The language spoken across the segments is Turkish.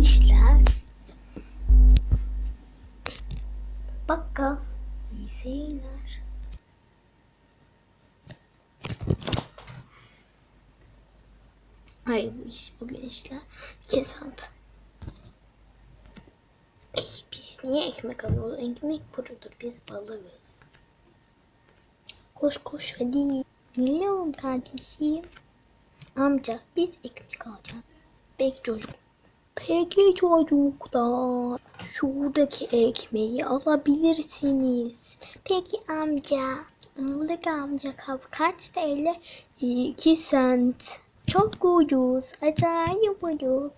işler? Bakkal. İyi seyirler. Hayır bu iş bugün işler. Kes altı. Ey, biz niye ekmek alıyoruz? Ekmek burudur. Biz balığız. Koş koş hadi. Geliyorum kardeşim. Amca biz ekmek alacağız. Peki çocuk. Peki çocuklar. Şuradaki ekmeği alabilirsiniz. Peki amca. Buradaki amca kap kaç TL? 2 sent. Çok ucuz. Acayip ucuz.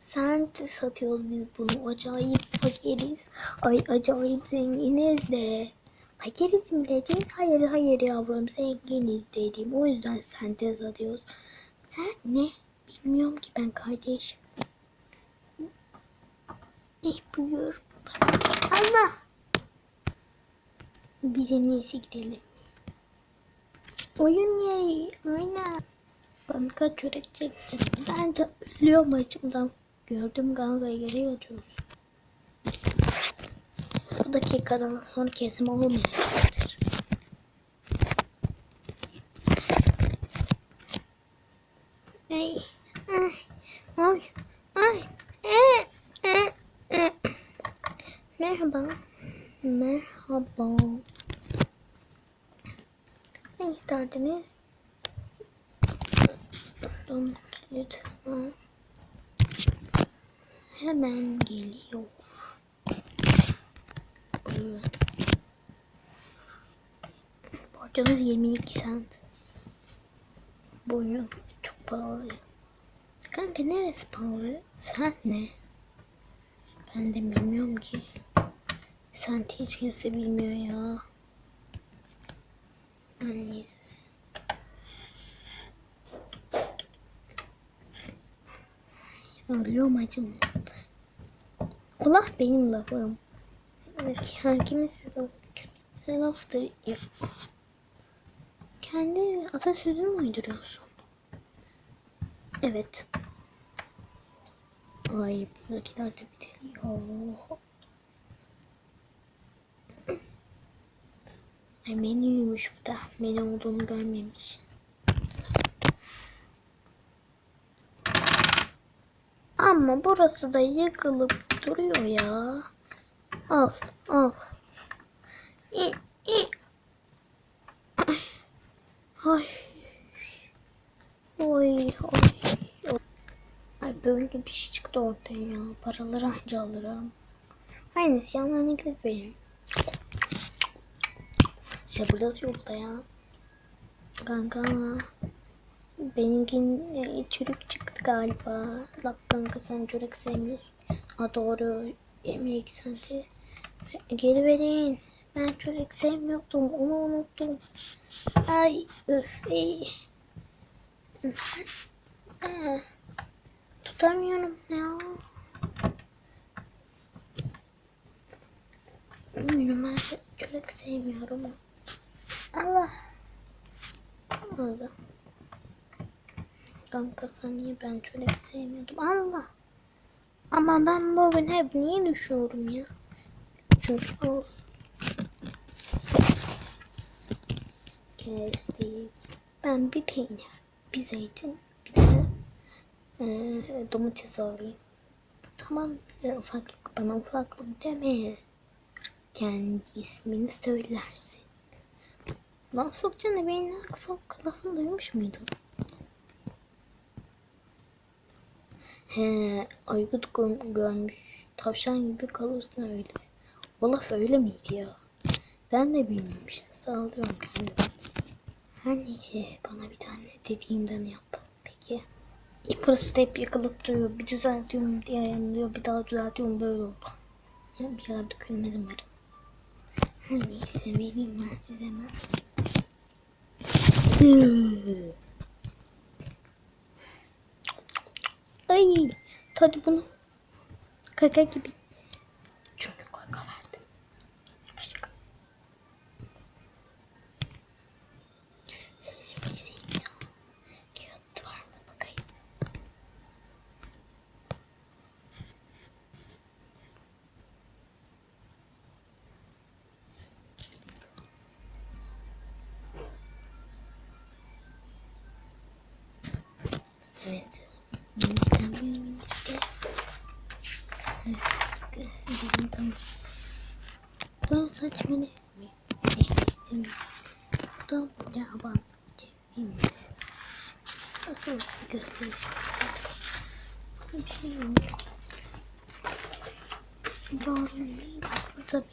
Sent satıyoruz biz bunu. Acayip fakiriz. Ay acayip zenginiz de. Fakiriz mi dedin? Hayır hayır yavrum zenginiz dedim. O yüzden sente satıyoruz. Sen ne? Bilmiyorum ki ben kardeşim. Ne buyur. Allah. Biz en iyisi gidelim. Oyun yeri. Aynen. Kanka çörek çektim. Ben de ölüyorum açımdan. Gördüm kanka yere yatıyoruz. Bu dakikadan sonra kesim olmayacaktır. Ay, ay, ay, ay, eh, eh, eh. Merhaba. Merhaba. Ne isterdiniz? Lütfen. Hemen geliyor. Borcunuz 22 cent. Buyurun. Çok pahalı. Kanka neresi pahalı? Sen ne? Ben de bilmiyorum ki. Sen hiç kimse bilmiyor ya. Neyse. Ölüyorum acım. Allah benim lafım. Evet, hangimiz laf? Sen laftır. Kendi atasözünü mü uyduruyorsun? Evet. Ay buradakiler de bitiriyor. Ay menüymüş bu da. Menü olduğunu görmemiş. Ama burası da yıkılıp duruyor ya. Al, al. İ, i. Ay. Oy, oy. Böyle bir şey çıktı ortaya ya. Paraları anca alırım. Her neyse yanlarına gidip vereyim. Şapırdatıyor burada ya. Kanka. Benimkin e, çürük çıktı galiba. Bak kanka sen çürük sevmiyorsun. A doğru. 22 senti. Geri verin. Ben çörek sevmiyordum. Onu unuttum. Ay öf. Ey. Tutamıyorum ya. Ben çörek sevmiyorum. Allah. Allah. Kanka sen niye ben çörek sevmiyordum? Allah. Ama ben bugün hep niye düşüyorum ya? Çünkü az. Kestik. Ben bir peynir, bir zeytin, e, domates alayım. Tamam ufaklık bana ufaklık deme. Kendi ismini söylersin. Lan sokacağına benim sok lafını duymuş muydun? He, Aykut gö- görmüş. Tavşan gibi kalırsın öyle. O laf öyle miydi ya? Ben de bilmiyorum işte. Sağlıyorum kendimi. Her neyse bana bir tane dediğimden yap. İlk burası da hep yıkılıp duruyor. Bir düzeltiyorum diye ayarlıyor. Bir daha düzeltiyorum böyle oldu. Bir daha dökülmez umarım. Neyse vereyim ben size hemen. Ay, tadı bunu. Kaka gibi. Çünkü kaka verdim. Aşkım. Şimdi Evet. Bir minikte. Evet. Dedim tamam. Ben saçma resmi. İşte istemiyorum. Bu da bir aban. Cevimiz. Nasıl bir gösteriş. Bir şey yok. Doğru. Burada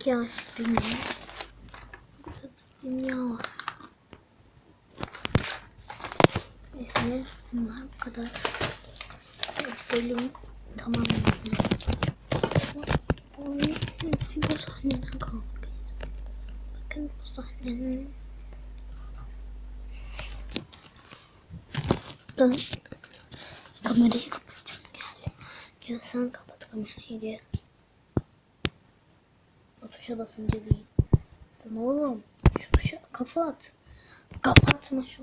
bir aşk dünya. Var. Mesela bunlar bu kadar. Bölüm tamamlanabilir. Bu sahneden kalkmayız. Bakın bu sahnenin Ben kamerayı kapatacağım gel. Gel sen kapat kamerayı gel. O tuşa basınca değil. Lan oğlum kafa at. Kapatma şu